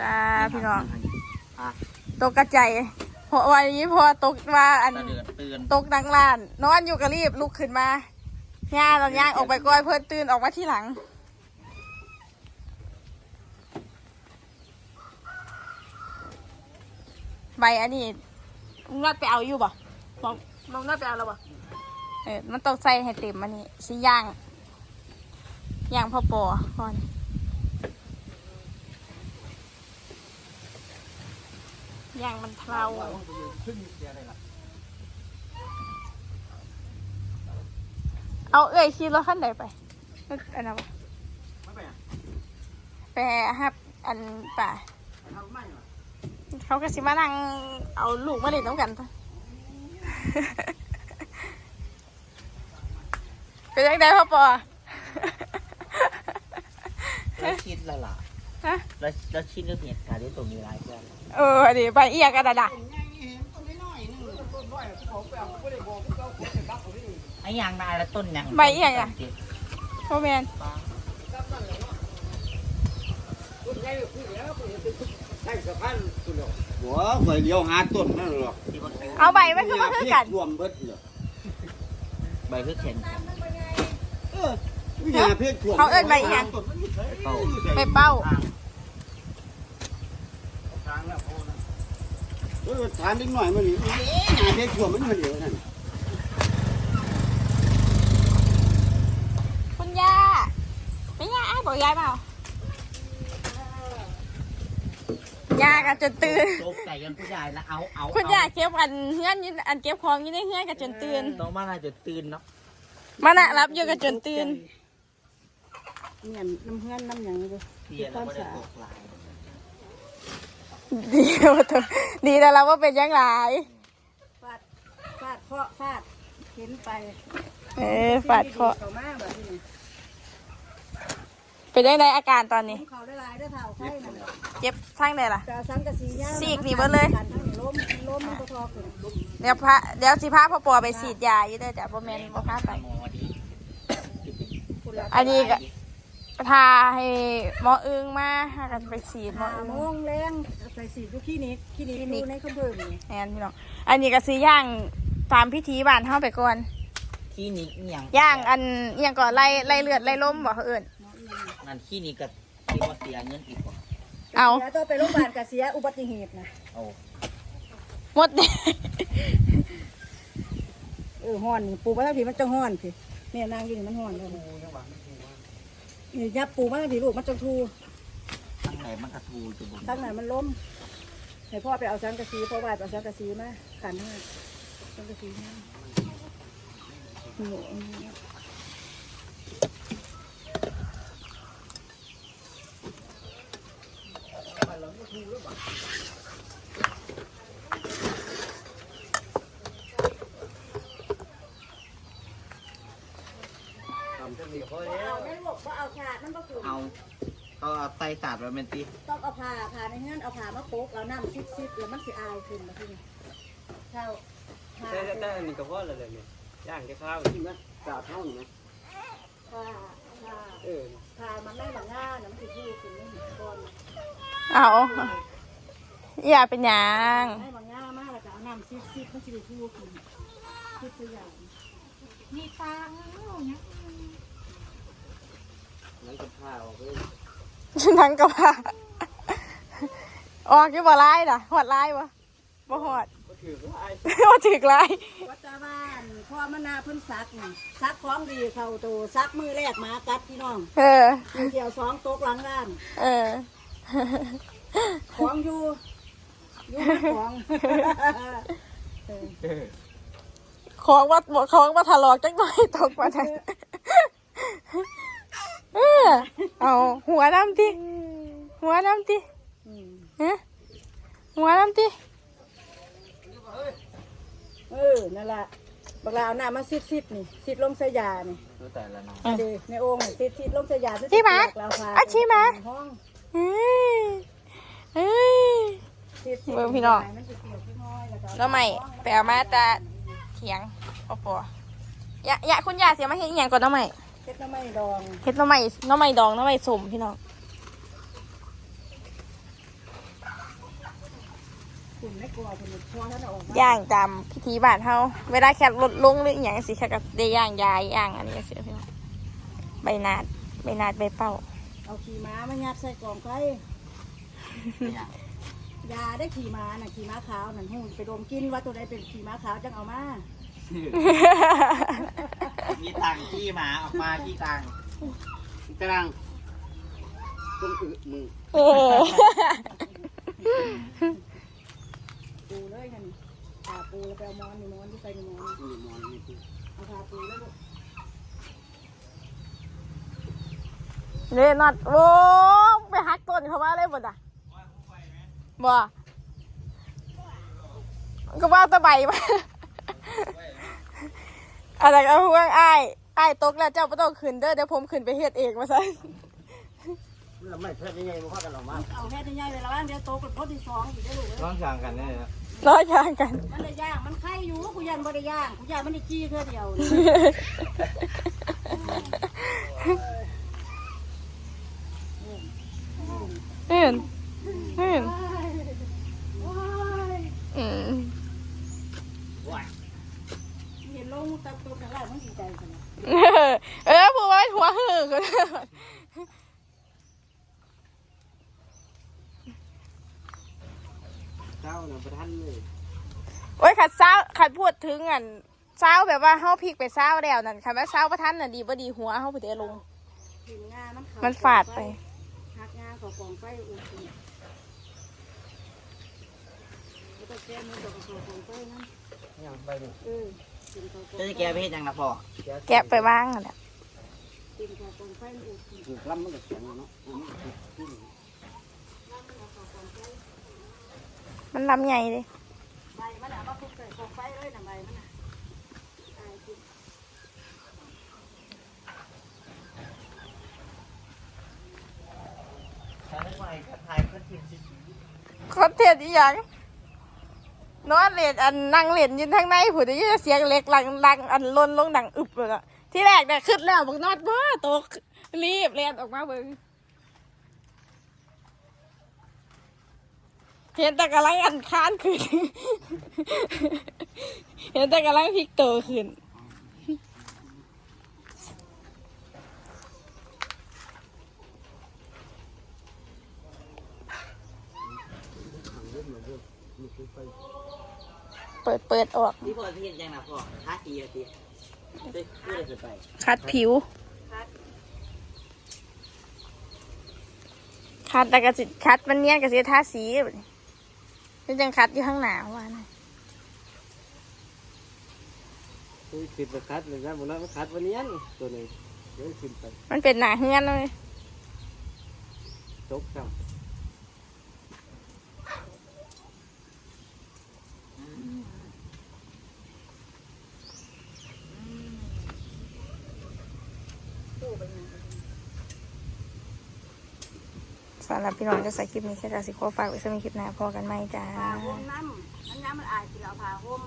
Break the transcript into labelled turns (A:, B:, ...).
A: จ้าพี่น้อง
B: อะ
A: ตกกระใจเพราะวันนี้พอตกว่าอัน
B: ตาเดือดตื่น
A: ตกดังลาน นอนอยู่ก็รีบลุกขึ้นมาย่าเราย่างออกไปก้อยเพื่อนตื่นออกมาที่หลัง ใบอันนี้ลุงนัดไปเอาอยู่บ่บอกลุงนัดไปเอาแล้วบ่เออมันต้องใส่ให้เต็มอันนี้สิย่างย่างพ่อปอก่อน ยางมันเทาเอาเอ้ยขี่รถขั้นใดไปนึกอันนั้นไปฮับอันป่าเขาก็สิมานั่งเอาลูกมาเล่นน้ำกันปเป็นยังไงพ่อปอ
B: คิดละล่ะ
A: ฮะ
B: แล้วแล้วคิดเรื่องเหตุการณ์ที่ตรงนี้ร้ายแค่ไหน
A: เอออันนี้ไปเอียกันดะดะ
B: ไอ้ยางนาและต้นยาง
A: ใบเอียงอะพ่อแมน
C: หัวข่อยเลี้ยวหาต้นนั่นหรอก
B: ที่มันเป็น
A: เอาใบไว้คือมาคือกัน
C: รวมเบิดเหรอ
B: ใบคือแข็งกัน
C: เออวิญญาเพศท่วม
A: เขาเอิ้นใบอีหยัง
C: ต้นมันอยู่ ไส
B: เป้า
A: ไปเป้า
C: เออถามนิดหน่อยมันนี่เอ๊ะหาเพศท่วมมันมันเดียวนั่น
A: คุณย่าไม่ย่าอ้ายบอกยายเปล่าย่ากันจนตื่น
B: โจกไก่ยันผู้ใหญ่ละเอาเอา
A: คุณย่าเก็บอันเฮือนอยินอันเก็บของอยินในเฮือนกันจนตื่น
B: น้องมาน่าจะตื่นเนาะ
A: มานะรับอยู่กันจนตื่น
D: เนี่ยน้ำเพื่อนน้ำหยังเลย
B: เพียแล้วไม่ได้ตกหลาย
A: ดีว่าเถอะดีแล้วเราว่าเป็นยังไง
D: ฟาดฟาดเคาะฟาดเห็นไป
A: เออฝาดเคาะ
D: เขามาแบบนี้
A: เป็นยังไงอาการตอนนี้
D: เขาได้ลายได้เท่าไข่นั่น
A: เจ็บทั้งใดล่ะ
D: แต่สังกะสีย่าง
A: ซีกนี่เบิดเลย
D: กันทั้งล้มล้มมันก็ทอขึ้น
A: เดี๋ยวพระเดี๋ยวสิพาพ่อปอไปฉีดยาอยู่เด้อจ้ะบ่แม่นบ่พาไป
B: หมอดี
D: คุณละ
A: อันนี้ก็ พาให้หมออึงมาหากันไปฉีดหมอ
D: หา
A: อึง
D: โมงแรงใส่สีอยู่ขี้นี้ขี้นี้อยู่ในคำเพิ่มนี่
A: แอนพี่น้องอันนี้ก็ซื้อย่างตามพิธีบ้านเฮาไปก่อน
B: ขี้นี้เอียง
A: ย่างอันเอียงก่อนไล่ไล่เลือดไล่ล้มบ่เขาเอิ้น
B: งานขี้นี้ก็คิดว่าเสียเงินอีกว่ะ
A: เอา
D: เสียต้องไปโรงพยาบาลกะเสียอุบัติเหตุนะ
B: เอา
A: หมด
D: เออห้อนนี่ปูมาทั้งทีมันจะห้อนสิเนี่ยนางอยู่นี่มันห้อนเลยนี่ ยับปูมาทั้งทีลูกมันจะทู
B: ทั้งไหนมันกระทูจะบุญ
D: ทั้งไหนมันล้มให้พ่อไปเอาสังกะสีพ่อวาดเอาสังกะสีมาขันให้สังกะสีมาโอ้โหเอาไม่ลวกก็เอาขาดมันก็คือ
B: เอา เขาเอาไตสาดไว้เป็นตี
D: ต้องเอาผ่าผ่าในเงื่อนเอาผ่ามาโป๊กเอาน้ำซิดซิดแล้วมันสิอายขึ้นมาที่นี่เท่าผ่า
E: แต่แต่แต่อันนี้ก็พอแล้วเลยเนี่ยย่างแค่ข้าว
C: ที่มันกาดเท่านี่นะ
D: ผ่าผ่า
E: เออ
D: ผ่ามันไม่หลังง่าน้ำสิที่ขึ้นไม่เห็นก้อน
A: เอาอย่าเป็นหยัง
D: ให้หลังง่ามากแล้วก็เอาน้ำซิดซิดมันสิได้ทั่วขึ้นซิดตัวอย่าง
E: นั้นก็ผ้าออกเลย
A: ฉั นทั้งกับว่าออกอยู่บ่ไล่น่ะหอดไล่บ่บ่หอด
E: ก็ถือว่าไอ้
A: บ่ถึกไล่
D: วัดตาบ้านพ่อมนาเพิ่นซักนี่ซักของดีเข้าโตซักมือแรกหมากัดพี่น้อง
A: เออ
D: เกี่ยวสองโต๊ะหลังร้าน
A: เออ
D: ของอยู่อยู่ไม่ของ
A: ของว่าของว่าทะเลาะจังหน่อยตกมาทัน เออ เอาหัวน้ำติหัวน้ำติ
D: อืม
A: ฮะหัวน้ำติ
D: เออ นั่นแหละบักลาเอาหน้ามาซิดซิดๆนี่ซิดลงใส่ยานี่
B: รู้แต่ละน้อง
D: เดในโอ่งนี่ซิดซิดลงใส่ยา
A: ชี้มา
D: เราพา
A: อะชี้มา
D: ห้อง
A: เฮ้ยเฮ้ย
D: ซิดซิด
A: เบิ่งพี่น้อง
D: มันจะเกี่ยวพี่น้อยแล้วก็
A: แล้วใหม่ไปเอามาตาเถียงปอปอยะยะคุณยาเสียมาเห็นอหย่างก่อนน้องใหม่
D: เช็ดน้ำไม่ดอง
A: เฮ็ดน้องใหม่น้องใหม่ดองน้องใหม่สมพี่น้อง
D: ในกลัวคนพอท่านเอาออกมา
A: ย่างตามพิธีบ้านเฮาเวลาแค่ลดลงหรืออหย่างสิค่ะก็ได้ย่างยายย่างอันนี้ก็เสียพี่น้องใบนาดใบนาดใบเป้า
D: เอาขี่ม้ามายัดใส่กล่องไฟยาได้ขี่ม้าน่ะขี่ม้าขาวนั่นหูไปดมกินว่าตัวใดเป็นขี่ม้าขาวจังเอามา
B: มีตัง ขี้หมาออกมาขี้ตัง
C: ตารางต้นอึมือ
A: เออ
D: ปูเลยกันตาปูแล้วไปเอามอนนี่มอนที่ใส่ในมอน
C: นี่นอนนี่คือ
D: เอาขาปูแล้วก็
A: เนี่ยนอดโอ้ไปหักต้นเขามาเลยบ่ด่ะบ่ก็ว่าตะใบมาอะไรก็ห่วงอ้าย อ้ายตกแล้วเจ้าไม่ต้องขึ้นเด้อเดี๋ยวผมขึ้นไปเฮ็ดเองมาซะ
C: เราไม่เพิ่มยังไงมันพากันออกมา
D: เอาแค่ใหญ่ๆเวลาเดี๋ยวโตเป็นคนที่สองอีกได้อลูกเอ้ย
E: น้องช่างกันแน่นะ
A: ร้อยยางกัน
D: มันได้ย่างมันไข่อยู่กูยันบ่ได้ย่างกูยันมันได้จี้เท่าเดียวนี่
A: อืมอืมอืม
D: เห็นลงตะตัวข้างล่างมันดีใจขนาด
A: เออผู้ว่าหัวหือกัน
C: เจ้าน่ะประทันเลย
A: โอ้ยขัดเช้าขัดพูดถึงอันเช้าแบบว่าเฮาพลิกไปเช้าแล้วนั่นคันว่าเช้าประทันน่ะดีบ่ดีหัวเฮาไปเตะลง
D: หินงามันเข
A: มันฝาดไป
D: หักงาเของกองไฟอุ่นๆแล้วก็แก้มือกับกองกองไฟนั่น
C: ยังไปดิ
D: เออกินเของกอง
B: จะ
D: ไฟ
B: แกไปเฮ็ดหยังนะพ่อ
A: แกะไปบ้างนั่นแหละ
D: กินเของกองไฟมันอุ่น
C: ถูกล้ำมันก็แข็งเนาะ
A: มันลำใหญ่เลย
D: ๆใบมันอะมาคลุกใส่กองไฟเลยน่ะใบมันอะตายกิ
A: คอนเทนต์อีหยังนอนเล่นอันนั่งเล่นยินทางในผู้ใดยินเสียงเล็กลังลังอันลนลงดังอึบเลยอะ ที่แรกเนี่ยขึ้นแล้วบอกนอดว่าตกรีบเล่นออกมาเบิ่งเห็นแต่กำลังอันค้านขึ้น เห็นแต่กำลังพลิกโตขึ้นเปิดเปิดออก
B: ที่พ่อเฮ็ดหยังนะพ่อท้าสีอะสิ เฮ้ยเพื่อจะไป
A: คัดผิว คัดแต่กระสิคัดมันเนียนกระสิทาสีแบบนี้เป็นจังคัดอยู่ข้างหน้าว่านะ
E: คือขึ้นไปคัดเลยนะบุญนั้นมันคัดวันนี้ตัวหนึงเดี๋ยวขึ้นไป
A: มันเป็นหน้าเฮือนเลย
E: ตกครับ
A: สำหรับพี่น้องจะใส่คลิปนี้แค่จะสิขอฝากไว้สำหรับคลิปหน้าพอกันไหมจ้า
D: ผ่าห่มน้ำน้ำน้มันอายสิเราผ่าห่ม